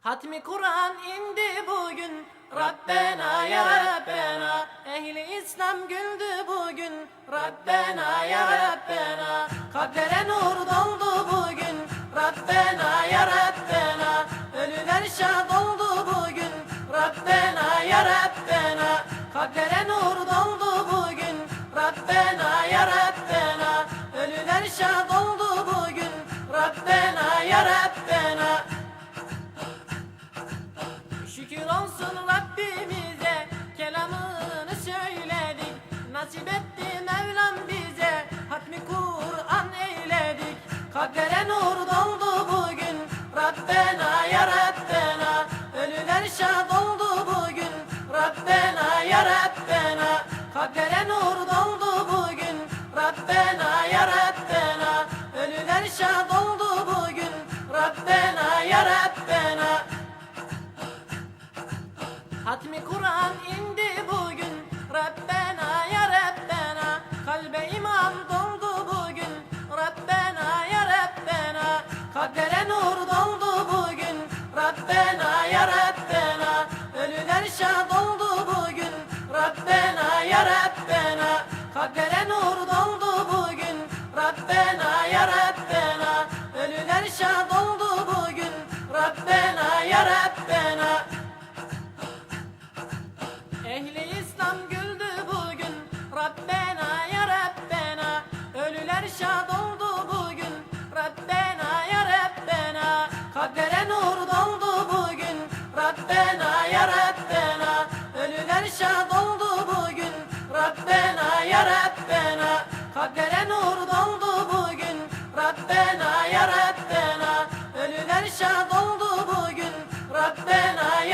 Hatmi Kur'an indi bugün. Rabbena ya Rabbena. Ehli İslam güldü bugün. Rabbena ya Rabbena. Kalplere nur doldu bugün. Rabbena ya Rabbena. Ölüler şad oldu bugün. Rabbena ya Rabbena. Kalplere nur doldu bugün. Rabbena ya Rabbena. Ölüler şad oldu bugün. Rabbena ya Rabbena Şükür olsun Rabbimize kelamını söyledik. Nasip etti Mevlam bize hatmi Kur'an eyledik. Kalplere nur doldu bugün Rabbena ya Rabbena. Ölüler şad oldu bugün Rabbena ya Rabbena. Kalplere nur doldu bugün Rabbena ya Rabbena. Ölüler şad oldu bugün Rabbena ya Hatmi Kur'an indi bugün. Rabbena ya Rabbena. Kalbe iman doldu bugün. Rabbena ya Rabbena. Kalplere nur doldu bugün. Rabbena ya Rabbena. Ölüler şad oldu bugün. Rabbena ya Rabbena. Kalplere nur doldu bugün. Rabbena ya Rabbena. Ölüler şad oldu bugün. Rabbena ya Rabbena Ehli İslam güldü bugün. Rabbena ya Rabbena. Ölüler şad oldu bugün. Rabbena ya Rabbena. Kalplere nur doldu bugün. Rabbena ya Rabbena. Ölüler şad oldu bugün. Rabbena ya Rabbena. Kalplere nur doldu bugün. Rabbena ya Rabbena. Ölüler şad oldu bugün. Rabbena